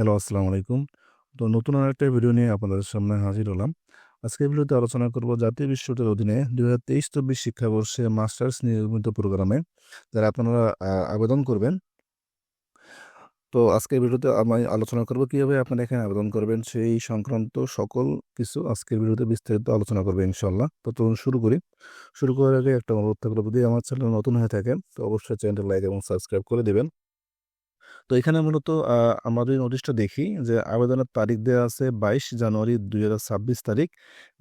Hello, আসসালামু আলাইকুম। তো নতুন আরেকটা ভিডিও নিয়ে আপনাদের সামনে হাজির হলাম। আজকে ভিডিওতে আলোচনা করব জাতীয় বিশ্ববিদ্যালয়ের অধীনে দুই হাজার তেইশ চব্বিশ শিক্ষাবর্ষে মাস্টার্স নিয়মিত প্রোগ্রামে, যারা আপনারা আবেদন করবেন। তো আজকের ভিডিওতে আমি আলোচনা করব কীভাবে আপনারা এখানে আবেদন করবেন, সেই সংক্রান্ত সকল কিছু আজকের ভিডিওতে বিস্তারিত আলোচনা করবে ইনশাল্লাহ তো তখন শুরু করি। শুরু করার আগে একটা অনুরোধ থাকল, যদি আমার চ্যানেল নতুন হয়ে থাকে, তো অবশ্যই চ্যানেলটা লাইক এবং সাবস্ক্রাইব করে দিবেন। তো এখানে মূলত যদি নোটিশটা দেখি যে আবেদনের তারিখ দেওয়া আছে বাইশ জানুয়ারি দুই হাজার ছাব্বিশ তারিখ,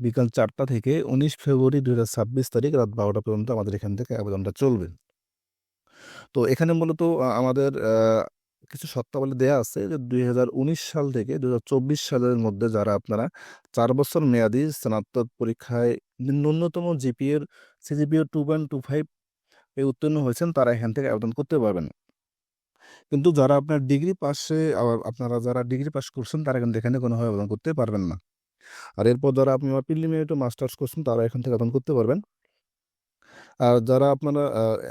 বিকাল চারটা থেকে উনিশ ফেব্রুয়ারি দুই হাজার ছাব্বিশ তারিখ রাত বারোটা পর্যন্ত আমাদের এখান থেকে আবেদনটা চলবে। তো এখানে মূলত আমাদের কিছু শর্তাবলী দেওয়া আছে যে দুই হাজার উনিশ সাল থেকে দুই হাজার চব্বিশ সালের মধ্যে যারা আপনারা চার বছর মেয়াদি স্নাতক পরীক্ষায় ন্যূনতম জিপিএর CGPA two point two five এ উত্তীর্ণ হয়েছেন, তারা এখান থেকে আবেদন করতে পারবেন। কিন্তু যারা আপনার ডিগ্রি পাশে আপনারা যারা ডিগ্রি পাস করছেন, তারা কিন্তু এখানে কোনোভাবে আবেদন করতে পারবেন না। আর এরপর যারা আপনি প্রিলিমিনারি মাস্টার্স করছেন, তারা এখান থেকে আবেদন করতে পারবেন। আর যারা আপনারা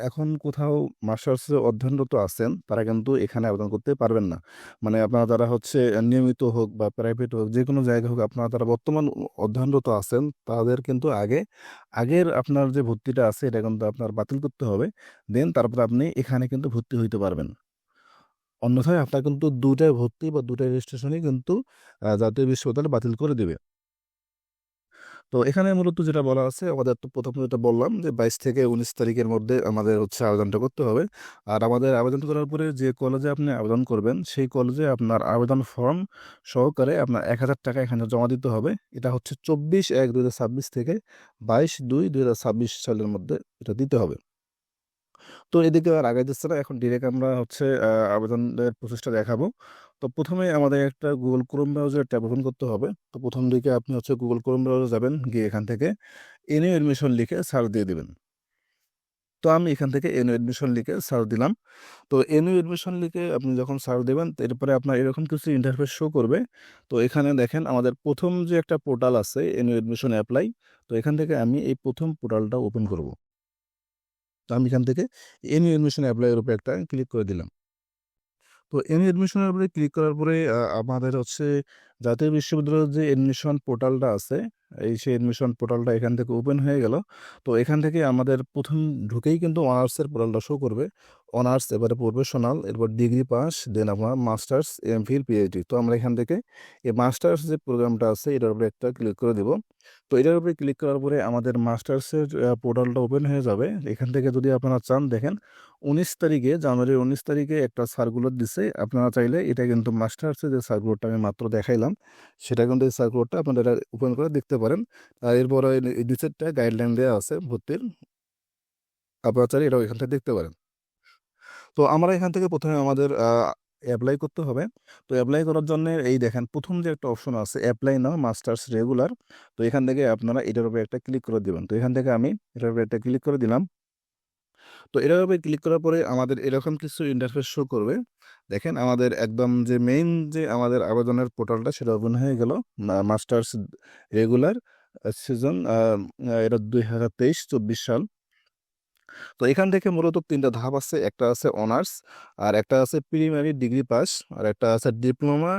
এখন কোথাও মাস্টার্সে অধ্যয়নরত আছেন, তারা কিন্তু এখানে আবেদন করতে পারবেন না। মানে আপনারা যারা হচ্ছে নিয়মিত হোক বা প্রাইভেট হোক যে কোনো জায়গায় হোক, আপনারা যারা বর্তমান অধ্যয়নরত আছেন, তাদের কিন্তু আগে, আগের আপনার যে ভর্তিটা আছে, এটা কিন্তু আপনার বাতিল করতে হবে। দেন তারপর আপনি এখানে কিন্তু ভর্তি হইতে পারবেন। অন্যথায় আপনার কিন্তু দুটাই ভর্তি বা দুটাই রেজিস্ট্রেশনই কিন্তু জাতীয় বিশ্ববিদ্যালয় বাতিল করে দেবে। তো এখানে মূলত যেটা বলা আছে, আমাদের তো প্রথমে যেটা বললাম যে বাইশ থেকে উনিশ তারিখের মধ্যে আমাদের হচ্ছে আবেদনটা করতে হবে। আর আমাদের আবেদন করার পরে যে কলেজে আপনি আবেদন করবেন, সেই কলেজে আপনার আবেদন ফর্ম সহকারে আপনার এক হাজার টাকা এখানে জমা দিতে হবে। এটা হচ্ছে চব্বিশ এক দুই থেকে বাইশ দুই দুই সালের মধ্যে এটা দিতে হবে। তো এদিকে আর আগাই দিচ্ছে না। এখন ডিরেক্ট আমরা হচ্ছে আবেদনের প্রসেসটা দেখাবো। তো প্রথমে আমাদের একটা Google Chrome browser tab open করতে হবে। তো প্রথম দিকে আপনি হচ্ছে গুগল ক্রোম ব্রাউজার যাবেন, গিয়ে এখান থেকে এনইউ এডমিশন লিখে সার্চ দিয়ে দিবেন। তো আমি এখান থেকে এনইউ এডমিশন লিখে সার্চ দিলাম। তো এনইউ এডমিশন লিখে আপনি যখন সার্চ দেবেন, এরপরে আপনার এরকম কিছু ইন্টারফেস শো করবে। তো এখানে দেখেন আমাদের প্রথম যে একটা পোর্টাল আছে এনইউ এডমিশন অ্যাপ্লাই তো এখান থেকে আমি এই প্রথম পোর্টালটা ওপেন করব। তো আমি এখান থেকে এনি অ্যাডমিশন অ্যাপ্লাইয়ের উপরে একটা ক্লিক করে দিলাম। তো এনি অ্যাডমিশনের উপরে ক্লিক করার পরে আমাদের হচ্ছে জাতীয় বিশ্ববিদ্যালয়ের যে অ্যাডমিশন পোর্টালটা আছে, এই সেই অ্যাডমিশন পোর্টালটা এখান থেকে ওপেন হয়ে গেল। তো এখান থেকে আমাদের প্রথম ঢুকেই কিন্তু অনার্সের পোর্টালটা শো করবে। অনার্স এবারে প্রফেশনাল এরপর ডিগ্রি পাস দেন আপনার মাস্টার্স এমফিল পিএইচডি তো আমরা এখান থেকে এই মাস্টার্স যে প্রোগ্রামটা আছে, এটার উপরে একটা ক্লিক করে দিব। তো এটার উপরে ক্লিক করার পরে আমাদের মাস্টার্সের পোর্টালটা ওপেন হয়ে যাবে। এখান থেকে যদি আপনারা চান, দেখেন উনিশ তারিখে জানুয়ারির উনিশ তারিখে একটা সার্কুলার দিছে। আপনারা চাইলে এটা কিন্তু মাস্টার্সের যে সার্কুলারটা আমি মাত্র দেখাইলাম, সেটা কিন্তু এই সার্কুলারটা আপনারা এটা ওপেন করে দেখতে পারেন। আর এরপরে নিচেরটা গাইডলাইন দেওয়া আছে, ভর্তির। আপনারা চাইলে এটাও এখান থেকে দেখতে পারেন। তো আমরা এখান থেকে প্রথমে আমাদের অ্যাপ্লাই করতে হবে। তো অ্যাপ্লাই করার জন্য এই দেখেন, প্রথম যে একটা অপশন আছে অ্যাপ্লাই নাও মাস্টার্স রেগুলার তো এখান থেকে আপনারা এটার উপরে একটা ক্লিক করে দেবেন। তো এখান থেকে আমি এটার উপরে একটা ক্লিক করে দিলাম। তো এটার উপরে ক্লিক করার পরে আমাদের এরকম কিছু ইন্টারফেস শো করবে। দেখেন, আমাদের একদম যে মেইন যে আমাদের আবেদনের পোর্টালটা সেটা ওপেন হয়ে গেল। মাস্টার্স রেগুলার সিজন এটা দুই হাজার তেইশ, চব্বিশ সাল। তো এখান থেকে মূলত তিনটা ধাপ আছে। একটা আছে অনার্স আর একটা আছে প্রিমিয়ারি ডিগ্রি পাস আর একটা আছে ডিপ্লোমা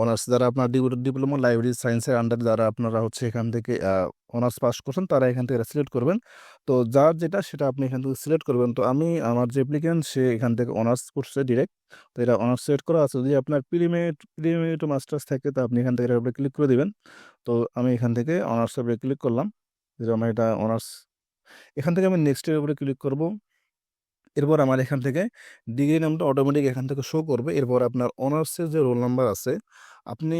অনার্স যারা আপনার ডিপ্লোমা লাইব্রেরি সায়েন্সের আন্ডার যারা আপনারা হচ্ছে এখান থেকে অনার্স পাস করছেন, তারা এখান থেকে সিলেক্ট করবেন। তো যার যেটা, সেটা আপনি এখান থেকে সিলেক্ট করবেন। তো আমি, আমার যে অ্যাপ্লিকেন্ট সে এখান থেকে অনার্স করছে ডিরেক্ট তো এটা অনার্স সিলেক্ট করা আছে। যদি আপনার প্রিমিয়ারি প্রিমিয়ারি মাস্টার্স থাকে, তো আপনি এখান থেকে ক্লিক করে দিবেন। তো আমি এখান থেকে অনার্স ক্লিক করলাম। যে আমার এটা অনার্স এখান থেকে আমি নেক্সটের উপরে ক্লিক করব। এরপর আমার এখান থেকে ডিগ্রি নামটা অটোমেটিক এখান থেকে শো করবে। এরপর আপনার অনার্সের যে রোল নাম্বার আছে, আপনি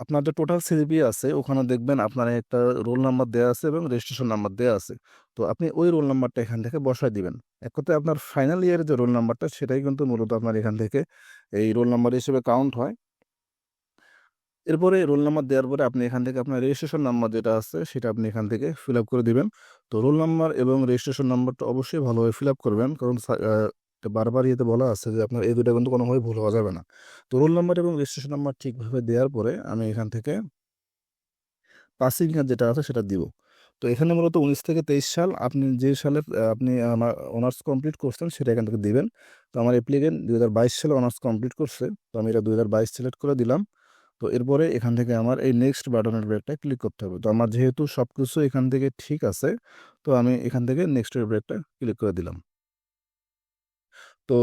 আপনার যে টোটাল সিজিপি আছে, ওখানে দেখবেন আপনার একটা রোল নাম্বার দেওয়া আছে এবং রেজিস্ট্রেশন নাম্বার দেওয়া আছে। তো আপনি ওই রোল নাম্বারটা এখান থেকে বসায় দিবেন। এক কথায় আপনার ফাইনাল ইয়ারের যে রোল নাম্বারটা সেটাই কিন্তু মূলত আপনার এখান থেকে এই রোল নাম্বার হিসেবে কাউন্ট হয়। এরপরে রোল নাম্বার দেওয়ার পরে আপনি এখান থেকে আপনার রেজিস্ট্রেশন নাম্বার যেটা আছে, সেটা আপনি এখান থেকে ফিল আপ করে দিবেন। তো রোল নাম্বার এবং রেজিস্ট্রেশন নাম্বারটা অবশ্যই ভালোভাবে ফিল আপ করবেন, কারণ বারবার ইয়েতে বলা আছে যে আপনার এই দুটা কিন্তু কোনোভাবে ভুল হওয়া যাবে না। তো রোল নাম্বার এবং রেজিস্ট্রেশন নাম্বার ঠিকভাবে দেওয়ার পরে আমি এখান থেকে পাসিং যেটা আছে সেটা দিব। তো এখানে মূলত উনিশ থেকে তেইশ সাল আপনি যে সালে আপনি আমার অনার্স কমপ্লিট করছেন সেটা এখান থেকে দিবেন। তো আমার অ্যাপ্লিকেন্ট দু হাজার বাইশ সালে অনার্স কমপ্লিট করছে। তো আমি এটা দু হাজার বাইশ সিলেক্ট করে দিলাম। তো এরপরে এখান থেকে আমার এই নেক্সট বাটনের ব্রেকটা ক্লিক করতে হবে। তো আমার যেহেতু সব কিছু এখান থেকে ঠিক আছে, তো আমি এখান থেকে নেক্সটের ব্রেকটা ক্লিক করে দিলাম। তো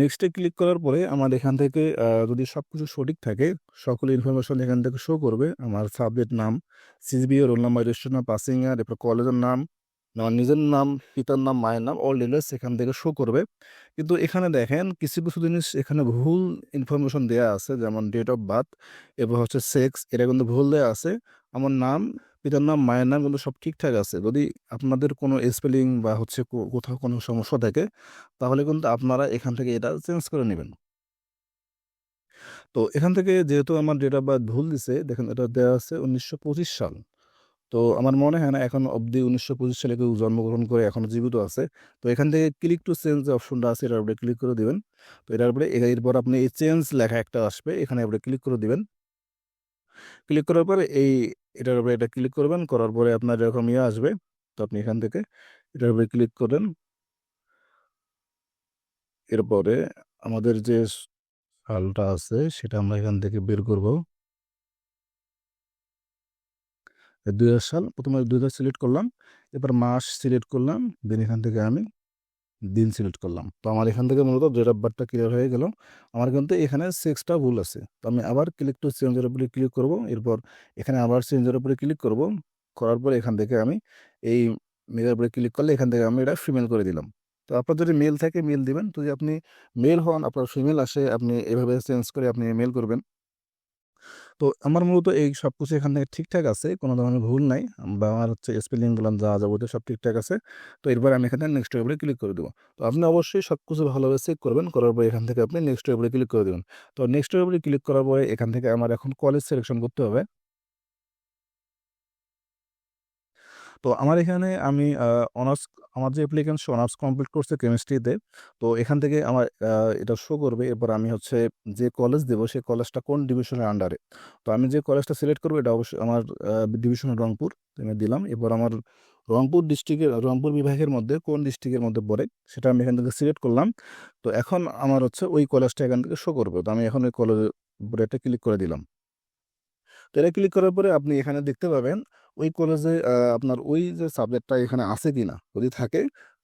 নেক্সটে ক্লিক করার পরে আমার এখান থেকে যদি সব কিছু সঠিক থাকে, সকল ইনফরমেশন এখান থেকে শো করবে। আমার সাবজেক্ট নাম CGPA roll number registration passing year এরপর কলেজের নাম আমার নিজের নাম, পিতার নাম, মায়ের নাম অল ডিটেলস এখান থেকে শো করবে। কিন্তু এখানে দেখেন, কিছু কিছু জিনিস এখানে ভুল ইনফরমেশন দেওয়া আছে, যেমন ডেট অফ বার্থ এরপর হচ্ছে সেক্স এটা কিন্তু ভুল দেওয়া আছে। আমার নাম, পিতার নাম, মায়ের নাম কিন্তু সব ঠিকঠাক আছে। যদি আপনাদের কোনো স্পেলিং বা হচ্ছে কোথাও কোনো সমস্যা থাকে, তাহলে কিন্তু আপনারা এখান থেকে এটা চেঞ্জ করে নেবেন। তো এখান থেকে যেহেতু আমার ডেট অফ বার্থ ভুল দিছে, দেখেন এটা দেওয়া আছে উনিশশো পঁচিশ সাল। তো আমার মনে হয় না এখন অবধি উনিশশো পঁচিশ সালে কেউ জন্মগ্রহণ করে এখনও জীবিত আছে। তো এখান থেকে ক্লিক টু চেঞ্জ যে অপশনটা আছে এটার উপরে ক্লিক করে দিবেন। তো এটার উপরে এরপর আপনি এই চেঞ্জ লেখা একটা আসবে, এখানে উপরে ক্লিক করে দিবেন। ক্লিক করার পরে এই এটার উপরে এটা ক্লিক করবেন, করার পরে আপনার এরকম ইয়ে আসবে, তো আপনি এখান থেকে এটার উপরে ক্লিক করেন। এরপরে আমাদের যে সালটা আছে সেটা আমরা এখান থেকে বের করব। দুই হাজার সাল, প্রথমে দুই হাজার সিলেক্ট করলাম, এরপর মাস সিলেক্ট করলাম, দেন এখান থেকে আমি দিন সিলেক্ট করলাম। তো আমার এখান থেকে মূলত ডেট অফ বার্থটা ক্লিয়ার হয়ে গেল। আমার কিন্তু এখানে সিক্সটা ভুল আছে। তো আমি আবার ক্লিক টু চেঞ্জের উপরে ক্লিক করব, এরপর এখানে আবার চেঞ্জের উপরে ক্লিক করব, করার পর এখান থেকে আমি এই মেলের উপরে ক্লিক করলে এখান থেকে আমি এটা ফিমেল করে দিলাম। তো আপনার যদি মেল থাকে মেল দিবেন। যদি আপনি মেল হন, আপনার ফিমেল আসে, আপনি এভাবে চেঞ্জ করে আপনি মেল করবেন। তো আমার মূলত এই সব কিছু এখান থেকে ঠিকঠাক আছে, কোনো ধরনের ভুল নাই। বা আমার হচ্ছে স্পেলিং বললাম যা যাবতীয় সব ঠিকঠাক আছে। তো এরপর আমি এখানে নেক্সট টেবিলে ক্লিক করে দেবো। তো আপনি অবশ্যই সব কিছু ভালোভাবে চেক করবেন, করার পরে এখান থেকে আপনি নেক্সট টেবিলে ক্লিক করে দেবেন। তো নেক্সট টেবিলে ক্লিক করার পরে এখান থেকে আমার এখন কলেজ সিলেকশন করতে হবে। তো আমার এখানে আমি অনার্স আমার যে অ্যাপ্লিকেন্ট অনার্স কমপ্লিট করছে কেমিস্ট্রিতে তো এখান থেকে আমার এটা শো করবে। এরপর আমি হচ্ছে যে কলেজ দেবো সেই কলেজটা কোন ডিভিশনের আন্ডারে তো আমি যে কলেজটা সিলেক্ট করব, এটা অবশ্যই আমার ডিভিশন রংপুর, আমি দিলাম। এরপর আমার রংপুর ডিস্ট্রিক্টের রংপুর বিভাগের মধ্যে কোন ডিস্ট্রিক্টের মধ্যে পড়ে, সেটা আমি এখান থেকে সিলেক্ট করলাম। তো এখন আমার হচ্ছে ওই কলেজটা এখান থেকে শো করবে। তো আমি এখন ওই কলেজের উপরে একটা ক্লিক করে দিলাম। তো এটা ক্লিক করার পরে আপনি এখানে দেখতে পাবেন ওই কলেজে আপনার ওই যে সাবজেক্টটা এখানে আছে কি না যদি থাকে,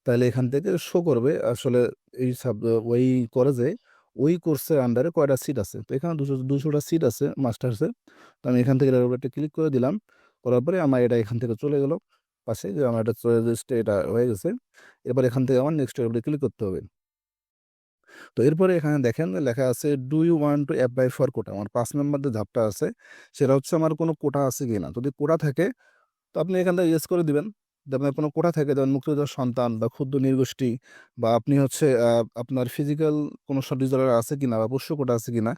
তাহলে এখান থেকে শো করবে। আসলে এই সাব ওই কলেজে ওই কোর্সের আন্ডারে কয়টা সিট আছে? তো এখানে দুশো, দুশোটা সিট আছে মাস্টার্সে তো আমি এখান থেকে এটার উপরে একটা ক্লিক করে দিলাম। করার পরে আমার এটা এখান থেকে চলে গেল। পাশে যে আমার এটা চলে এটা হয়ে গেছে। এরপর এখান থেকে আমার নেক্সট উপরে ক্লিক করতে হবে। তো এরপরে এখানে দেখেন লেখা আছে do you want to apply for quota আমার পাঁচ নাম্বার যে ধাপটা আছে, সেটা হচ্ছে আমার কোনো কোটা আছে কি না যদি কোটা থাকে, তো আপনি এখান থেকে ইয়েস করে দিবেন। আপনার কোনো কোটা থাকে, যেমন মুক্তিযোদ্ধার সন্তান বা ক্ষুদ্র নির্গোষ্ঠী বা আপনি হচ্ছে আপনার ফিজিক্যাল কোনো ডিসঅর্ডার আছে কিনা বা পোষ্য কোটা আছে কিনা,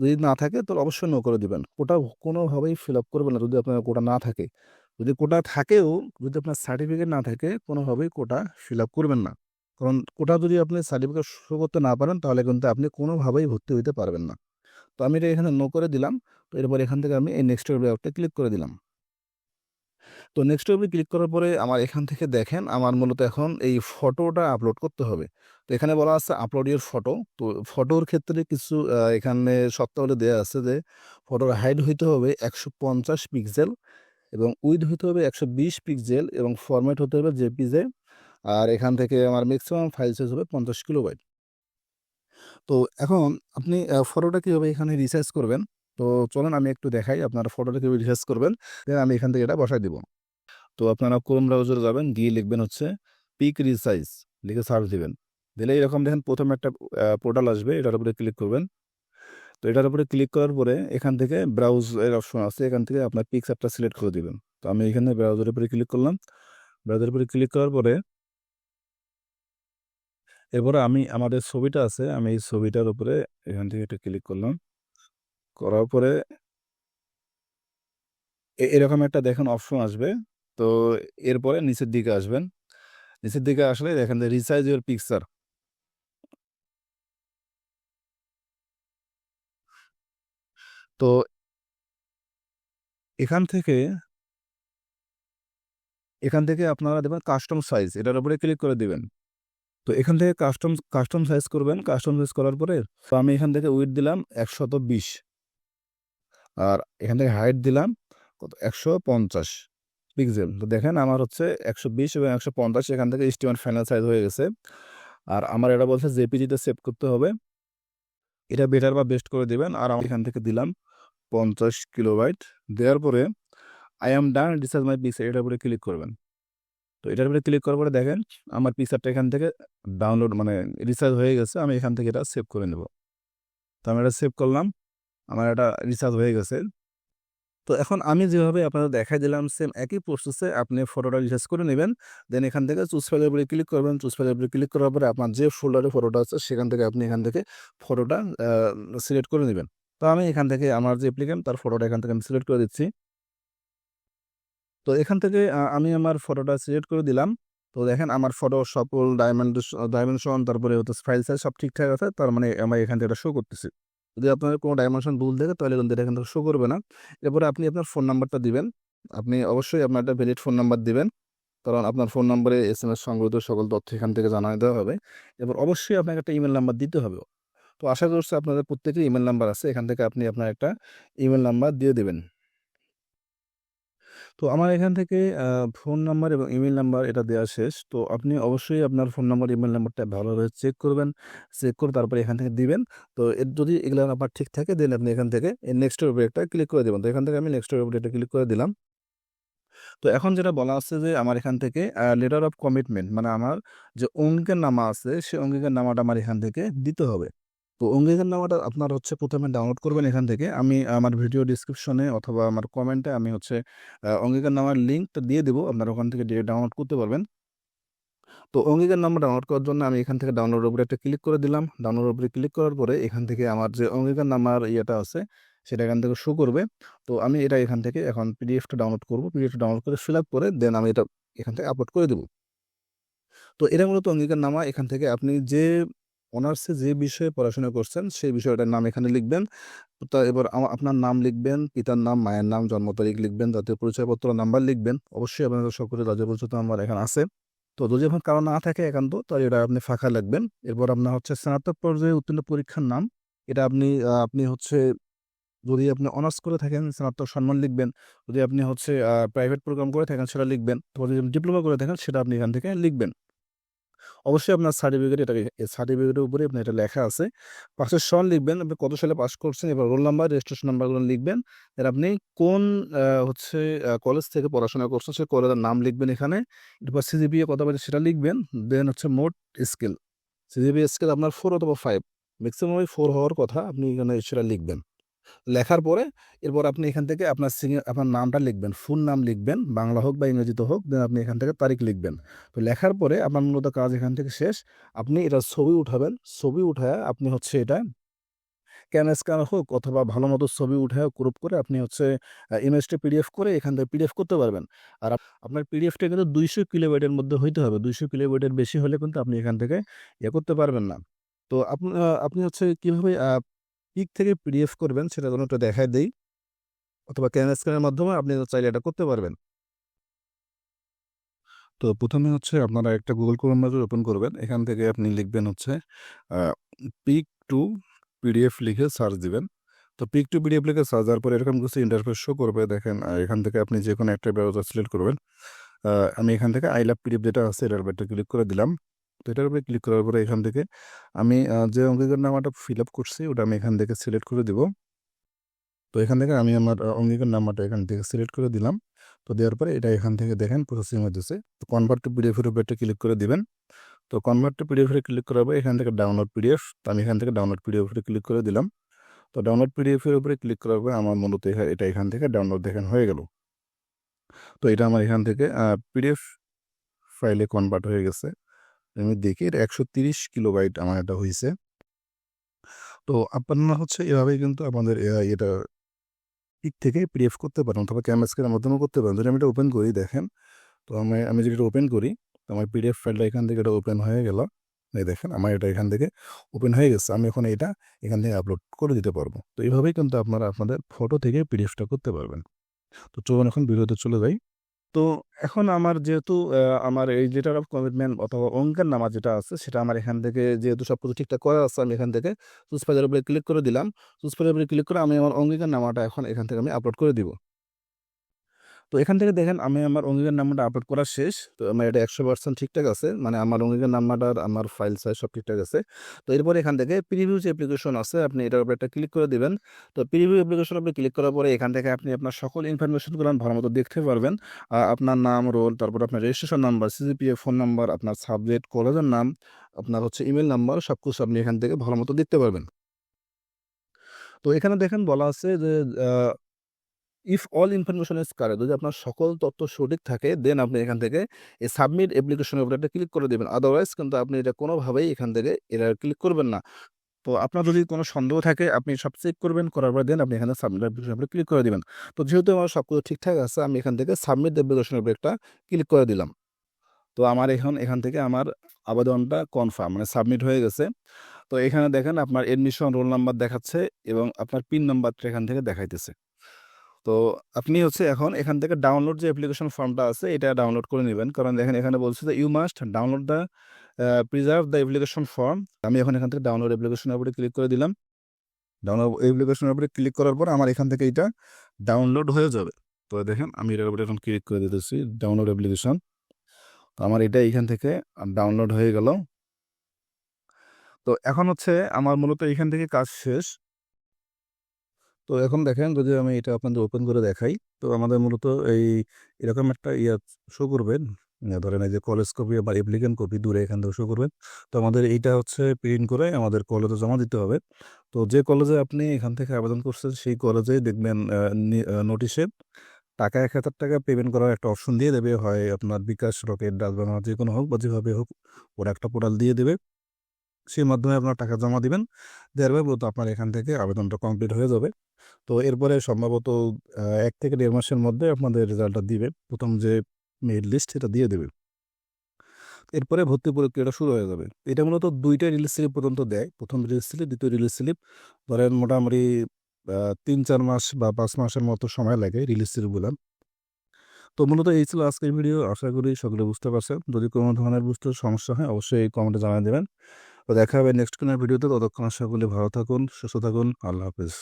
যদি না থাকে তো অবশ্যই নো করে দিবেন। কোটা কোনোভাবেই ফিল আপ করবেন না যদি আপনার কোটা না থাকে। যদি কোটা থাকেও, যদি আপনার সার্টিফিকেট না থাকে, কোনোভাবেই কোটা ফিল আপ করবেন না। কারণ কোটা যদি আপনি সার্টিফিকেট শো করতে না পারেন, তাহলে কিন্তু আপনি কোনোভাবেই ভর্তি হইতে পারবেন না। তো আমি এটা এখানে নো করে দিলাম। তো এরপর এখান থেকে আমি এই নেক্সট একটা ক্লিক করে দিলাম। তো নেক্সট ওয়েবে ক্লিক করার পরে আমার এখান থেকে দেখেন, আমার মূলত এখন এই ফটোটা আপলোড করতে হবে। তো এখানে বলা আছে আপলোড ইউর ফটো তো ফটোর ক্ষেত্রে কিছু এখানে সপ্তাহে দেওয়া আছে যে ফটোর হাইট হইতে হবে একশো পঞ্চাশ পিক্সেল এবং উইথ হইতে হবে একশো বিশ পিক্সেল এবং ফরম্যাট হতে হবে জেপিজে আর এখান থেকে আমার ম্যাক্সিমাম ফাইল সাইজ হবে পঞ্চাশ কিলো কিলোবাইট তো এখন আপনি ফটোটা কীভাবে এখানে রিসার্চ করবেন? তো চলেন আমি একটু দেখাই, আপনারা ফটোটা কীভাবে রিসার্চ করবেন দেন আমি এখান থেকে এটা বসাই দিব। তো আপনারা ক্রোম ব্রাউজারে যাবেন, গিয়ে লিখবেন হচ্ছে পিক রিসাইজ লিখে সার্চ দিবেন। দিলে এরকম দেখেন প্রথমে একটা পোর্টাল আসবে, এটার উপরে ক্লিক করবেন। তো এটার উপরে ক্লিক করার পরে এখান থেকে ব্রাউজ এর অপশন আছে, এখান থেকে আপনার অ্যাপটা সিলেক্ট করে দিবেন। তো আমি এখানে ব্রাউজারের উপরে ক্লিক করলাম। ব্রাউজারের উপরে ক্লিক করার পরে এরপরে আমি, আমাদের ছবিটা আছে, আমি এই ছবিটার উপরে এখান থেকে একটা ক্লিক করলাম। করার পরে এরকম একটা দেখেন অপশন আসবে। তো এরপরে নিচের দিকে আসবেন। নিচের দিকে আসলে দেখেন যে রিসাইজ ইউর পিকচার তো এখান থেকে এখান থেকে আপনারা দেবেন কাস্টম সাইজ এটার উপরে ক্লিক করে দিবেন। তো এখান থেকে কাস্টম কাস্টম সাইজ করবেন। কাস্টম সাইজ করার পরে তো আমি এখান থেকে উইথ দিলাম একশত বিশ। আর এখান থেকে হাইট দিলাম কত? একশো পঞ্চাশ পিক্সেল তো দেখেন আমার হচ্ছে একশো বিশ এবং একশো পঞ্চাশ এখান থেকে স্টিমেট ফাইনাল সাইজ হয়ে গেছে। আর আমার এটা বলছে জেপিজিতে সেভ করতে হবে। এটা বেটার বা বেস্ট করে দেবেন। আর আমি এখান থেকে দিলাম পঞ্চাশ কিলোবাইট দেওয়ার পরে I am done research my picture এটার উপরে ক্লিক করবেন। তো এটার উপরে ক্লিক করার পরে দেখেন, আমার পিকচারটা এখান থেকে ডাউনলোড মানে রিচার্জ হয়ে গেছে, আমি এখান থেকে এটা সেভ করে নেব। তো আমি এটা সেভ করলাম, আমার এটা রিচার্জ হয়ে গেছে। তো এখন আমি যেভাবে আপনাদের দেখাই দিলাম সেম একই প্রসেসে আপনি ফটোটা রিচার্জ করে নেবেন দেন এখান থেকে চুজ ফাইলের উপরে ক্লিক করবেন চুজ ফাইলের উপরে ক্লিক করার পরে আপনার যে ফোল্ডারে ফটোটা আছে, সেখান থেকে আপনি এখান থেকে ফটোটা সিলেক্ট করে নেবেন। তো আমি এখান থেকে আমার যে অ্যাপ্লিকেন্ট তার ফটোটা এখান থেকে আমি সিলেক্ট করে দিচ্ছি। তো এখান থেকে আমি আমার ফটোটা সিলেক্ট করে দিলাম। তো দেখেন, আমার ফটো সকল ডায়মন্ড ডাইমেনশন তারপরে হচ্ছে ফাইল সাইজ সব ঠিকঠাক আছে, তার মানে আমার এখান থেকে শো করতেছে। যদি আপনার কোনো ডাইমেনশন ভুল থাকে তাহলে কিন্তু এখান থেকে শো করবে না। এরপরে আপনি আপনার ফোন নাম্বারটা দিবেন। আপনি অবশ্যই আপনার একটা ভ্যালিড ফোন নাম্বার দিবেন। কারণ আপনার ফোন নম্বরে এস এম এস সংগ্রহিত সকল তথ্য এখান থেকে জানাই দেওয়া হবে। এরপর অবশ্যই আপনাকে একটা ইমেল নাম্বার দিতে হবে। তো আশা করছি আপনাদের প্রত্যেকের ইমেল নাম্বার আছে। এখান থেকে আপনি আপনার একটা ইমেল নাম্বার দিয়ে দেবেন। তো আমার এখান থেকে ফোন নাম্বার এবং ইমেল নাম্বার এটা দেওয়া শেষ। তো আপনি অবশ্যই আপনার ফোন নাম্বার ইমেল নাম্বারটা ভালোভাবে চেক করবেন চেক করে তারপরে এখান থেকে দিবেন। তো এর যদি এগুলো আপনার ঠিক থাকে দেন আপনি এখান থেকে নেক্সটের উপরে একটা ক্লিক করে দেবেন। তো এখান থেকে আমি নেক্সটের উপরে একটা ক্লিক করে দিলাম। তো এখন যেটা বলা আছে যে আমার এখান থেকে লেটার অফ কমিটমেন্ট মানে আমার যে অঙ্কের নামা আছে সেই অঙ্গীকার নামাটা আমার এখান থেকে দিতে হবে। তো অঙ্গীকার নামাটা আপনার হচ্ছে প্রথমে ডাউনলোড করবেন এখান থেকে। আমি আমার ভিডিও ডিসক্রিপশনে অথবা আমার কমেন্টে আমি হচ্ছে আহ, অঙ্গীকার নামার লিঙ্কটা দিয়ে দেবো। আপনারা ওখান থেকে ডাউনলোড করতে পারবেন। তো অঙ্গীকার নাম্বার ডাউনলোড করার জন্য আমি এখান থেকে ডাউনলোড উপরে একটা ক্লিক করে দিলাম। ডাউনলোড উপরে ক্লিক করার পরে এখান থেকে আমার যে অঙ্গীকার নাম্বার ইয়েটা আছে সেটা এখান থেকে শো করবে। তো আমি এটা এখান থেকে এখন পিডিএফটা ডাউনলোড করব। পিডিএফটা ডাউনলোড করে ফিল আপ করে দেন আমি এটা এখান থেকে আপলোড করে দেবো। তো এটা মূলত অঙ্গীকার নামা। এখান থেকে আপনি যে অনার্সে যে বিষয়ে পড়াশোনা করছেন, সেই বিষয়টার নাম এখানে লিখবেন। তা এবার আপনার নাম লিখবেন, পিতার নাম, মায়ের নাম, জন্ম তারিখ লিখবেন, জাতীয় পরিচয়পত্র, নাম্বার লিখবেন। অবশ্যই আপনাদের সকলের জাতীয় পরিচয় নাম্বার এখানে আছে। তো যদি আপনার কারও না থাকে একান্ত, তাহলে এটা আপনি ফাঁকা লিখবেন এরপর আপনার হচ্ছে স্নাতক পর্যায়ে উত্তীর্ণ পরীক্ষার নাম। এটা আপনি আপনি হচ্ছে যদি আপনি অনার্স করে থাকেন, স্নাতক সম্মান লিখবেন। যদি আপনি হচ্ছে প্রাইভেট প্রোগ্রাম করে থাকেন, সেটা লিখবেন। তো যদি ডিপ্লোমা করে থাকেন, সেটা আপনি এখান থেকে লিখবেন। অবশ্যই আপনার সার্টিফিকেট এটা সার্টিফিকেটের উপরে আপনার এটা লেখা আছে। পাশের সন লিখবেন, আপনি কত সালে পাস করছেন, এবার রোল নাম্বার রেজিস্ট্রেশন নাম্বারগুলো লিখবেন। এর আপনি কোন হচ্ছে কলেজ থেকে পড়াশোনা করছেন, সে কলেজের নাম লিখবেন এখানে। এরপর সিজিপিএ কত পারে সেটা লিখবেন। দেন হচ্ছে মোট স্কিল সিজিপিএ স্কেল আপনার ফোর অথবা ফাইভ ম্যাক্সিমাম ফোর হওয়ার কথা আপনি এখানে সেটা লিখবেন। লেখার পরে এরপর আপনি এখান থেকে আপনার সিঙ্গে আপনার নামটা লিখবেন ফুল নাম লিখবেন, বাংলা হোক বা ইংরেজিতে হোক দেন আপনি এখান থেকে তারিখ লিখবেন। তো লেখার পরে আপনার মূলত কাজ এখান থেকে শেষ। আপনি এটা ছবি উঠাবেন, ছবি উঠায় আপনি হচ্ছে এটা ক্যান স্ক্যান হোক অথবা ভালো মতো ছবি উঠায় ক্রপ করে আপনি হচ্ছে ইমেজটা পিডিএফ করে এখান থেকে পিডিএফ করতে পারবেন। আর আপনার পিডিএফটা কিন্তু দুইশো কিলোবাইটের মধ্যে হইতে হবে। দুইশো কিলোবাইটের বেশি হলে কিন্তু আপনি এখান থেকে ইয়ে করতে পারবেন না। তো আপনি আপনি হচ্ছে কীভাবে পিক থেকে পিডিএফ করবেন, সেটা যেন একটু দেখায় দেই। অথবা ক্যান স্ক্যানের মাধ্যমে আপনি চাইলে এটা করতে পারবেন। তো প্রথমে হচ্ছে আপনারা একটা গুগল ক্রোম ব্রাউজার ওপেন করবেন। এখান থেকে আপনি লিখবেন হচ্ছে পিক টু পিডিএফ লিখে সার্চ দিবেন। তো পিক টু পিডিএফ লিখে সার্চ দেওয়ার পরে এরকম কিছু ইন্টারফেস শো করবে। দেখেন এখান থেকে আপনি যে কোনো একটা ব্রাউজার সিলেক্ট করবেন। আমি এখান থেকে আই লাভ পিডিএফ যেটা আছে, এটার একটা ক্লিক করে দিলাম। তো এটার উপরে ক্লিক করার পরে এখান থেকে আমি যে অঙ্গীকার নামাটা ফিল আপ করছি ওটা আমি এখান থেকে সিলেক্ট করে দিব। তো এখান থেকে আমি আমার আহ, অঙ্গীকার নাম্বারটা এখান থেকে সিলেক্ট করে দিলাম। তো দেওয়ার পরে এটা এখান থেকে দেখেন প্রসেসিং হইতেছে। তো কনভার্ট টু পিডিএফের উপর একটা ক্লিক করে দিবেন। তো কনভার্ট টু পিডিএফ ক্লিক করার পরে এখান থেকে ডাউনলোড পিডিএফ তো আমি এখান থেকে ডাউনলোড পিডিএফ এর ক্লিক করে দিলাম। তো ডাউনলোড পিডিএফ এর উপরে ক্লিক করার পরে আমার মূলত এটা এখান থেকে ডাউনলোড দেখেন হয়ে গেল। তো এটা আমার এখান থেকে পিডিএফ ফাইলে কনভার্ট হয়ে গেছে। আমি দেখি এটা একশো তিরিশ কিলোবাইট আমার এটা হয়েছে তো আপনারা হচ্ছে এভাবেই কিন্তু আমাদের এটা পিক থেকে পিডিএফ করতে পারেন অথবা ক্যামেরা স্ক্যানের মাধ্যমে করতে পারেন। যদি আমি এটা ওপেন করি দেখেন, তো আমি আমি যদি এটা ওপেন করি, তো আমার পিডিএফ ফাইলটা এখান থেকে এটা ওপেন হয়ে গেল। এই দেখেন, আমার এটা এখান থেকে ওপেন হয়ে গেছে, আমি এখন এটা এখান থেকে আপলোড করে দিতে পারব। তো এইভাবেই কিন্তু আপনারা আপনাদের ফটো থেকে পিডিএফটা করতে পারবেন। তো চলুন এখন ভিডিওতে চলে যাই। তো এখন আমার যেহেতু আমার এই লেটার অফ কমিটমেন্ট অথবা অঙ্কের অঙ্গীকারনামা যেটা আছে, সেটা আমার এখান থেকে যেহেতু সব কিছু ঠিকঠাক করা আছে, আমি এখান থেকে ফাইলের উপরে ক্লিক করে দিলাম। ফাইলের উপরে ক্লিক করে আমি আমার অঙ্গীকারনামাটা এখন এখান থেকে আমি আপলোড করে দিব। তো এখান থেকে দেখেন আমি আমার অঙ্গীকারনামাটা আপলোড করা শেষ। তো আমার এটা 100% ঠিকঠাক আছে। মানে আমার অঙ্গীকারনামাটার আমার ফাইল সাইজ সব ঠিকঠাক আছে। তো এরপরে এখান থেকে প্রিভিউ যে অ্যাপ্লিকেশন আছে আপনি এটার উপরে একটা ক্লিক করে দিবেন। তো প্রিভিউ অ্যাপ্লিকেশন আপনি ক্লিক করার পরে এখান থেকে আপনি আপনার সকল ইনফরমেশনগুলো ভালো মতো দেখতে পারবেন। আপনার নাম, রোল, তারপর আপনার registration number, CGPA, phone number, আপনার সাবজেক্ট, কলেজের নাম, আপনার হচ্ছে ইমেল নাম্বার সব কিছু আপনি এখান থেকে ভালো মতো দেখতে পারবেন। তো এখানে দেখেন বলা আছে যে if all information is correct যদি আপনার সকল তথ্য সঠিক থাকে দেন আপনি এখান থেকে এই সাবমিট অ্যাপ্লিকেশনের উপরে একটা ক্লিক করে দেবেন আদারওয়াইজ কিন্তু আপনি এটা কোনোভাবেই এখান থেকে এরা ক্লিক করবেন না। তো আপনার যদি কোনো সন্দেহ থাকে, আপনি সব চেক করবেন। করার পরে দেন আপনি এখানে সাবমিট অ্যাপ্লিকেশনের উপরে ক্লিক করে দিবেন। তো যেহেতু আমার সবকিছু ঠিকঠাক আছে, আমি এখান থেকে সাবমিট অ্যাপ্লিকেশনের উপরে একটা ক্লিক করে দিলাম। তো আমার এখন, এখান থেকে আমার আবেদনটা কনফার্ম মানে সাবমিট হয়ে গেছে। তো এখানে দেখেন আপনার এডমিশন রোল নাম্বার দেখাচ্ছে এবং আপনার পিন নাম্বারটা এখান থেকে দেখাইতেছে। তো আপনি হচ্ছে এখন এখান থেকে ডাউনলোড যে অ্যাপ্লিকেশন ফর্মটা আছে, এটা ডাউনলোড করে নেবেন কারণ দেখেন এখানে বলছে যে you must download the preserve the application form. আমি এখন এখান থেকে ডাউনলোড অ্যাপ্লিকেশনের উপরে ক্লিক করে দিলাম। ডাউনলোড অ্যাপ্লিকেশনের উপরে ক্লিক করার পর আমার এখান থেকে এটা ডাউনলোড হয়ে যাবে। তো দেখেন আমি এটার উপরে এখন ক্লিক করে দিতেছি ডাউনলোড অ্যাপ্লিকেশন। তো আমার এটা এখান থেকে ডাউনলোড হয়ে গেল। তো এখন হচ্ছে আমার মূলত এখান থেকে কাজ শেষ। তো এখন দেখেন যদি আমি এটা আপনাদের ওপেন করে দেখাই। তো আমাদের মূলত এই এরকম একটা ইয়া শো করবেন ধরেন এই যে কলেজ কপি বা অ্যাপ্লিকেন্ট কপি দূরে এখান থেকে শো করবেন তো আমাদের এইটা হচ্ছে প্রিন্ট করে আমাদের কলেজে জমা দিতে হবে। তো যে কলেজে আপনি এখান থেকে আবেদন করছেন সেই কলেজে দেখবেন আ টাকা এক হাজার টাকা পেমেন্ট করার একটা অপশন দিয়ে দেবে। হয় আপনার বিকাশ, রকেট, ডাচ বাংলা যেকোনো হোক বা যেভাবে হোক ওরা একটা পোর্টাল দিয়ে দেবে। সেই মাধ্যমে আপনার টাকা জমা দিবেন। দেওয়ার মূলত আপনার এখান থেকে আবেদনটা কমপ্লিট হয়ে যাবে। তো এরপরে সম্ভবত এক থেকে দেড় মাসের মধ্যে আপনাদের রেজাল্টটা দিবে। প্রথম যে মেরিট লিস্ট সেটা দিয়ে দেবে। এরপরে ভর্তি প্রক্রিয়াটা শুরু হয়ে যাবে। এটা মূলত ২ টা রিলিজ স্লিপ পর্যন্ত দেয়। প্রথম রিলিজ স্লিপ, দ্বিতীয় রিলিজ স্লিপ। ধরেন মোটামুটি তিন ৩-৪ মাস বা পাঁচ মাসের মতো সময় লাগে রিলিজ স্লিপগুলা। তো মূলত এই ছিল আজকের ভিডিও। আশা করি সকলে বুঝতে পারছেন। যদি কোনো ধরনের বুঝতে সমস্যা হয় অবশ্যই কমেন্টে জানিয়ে দিবেন। তো দেখা হবে নেক্সট কোনো ভিডিওতে। ততক্ষণ সকলে ভালো থাকুন, সুস্থ থাকুন। আল্লাহ হাফেজ।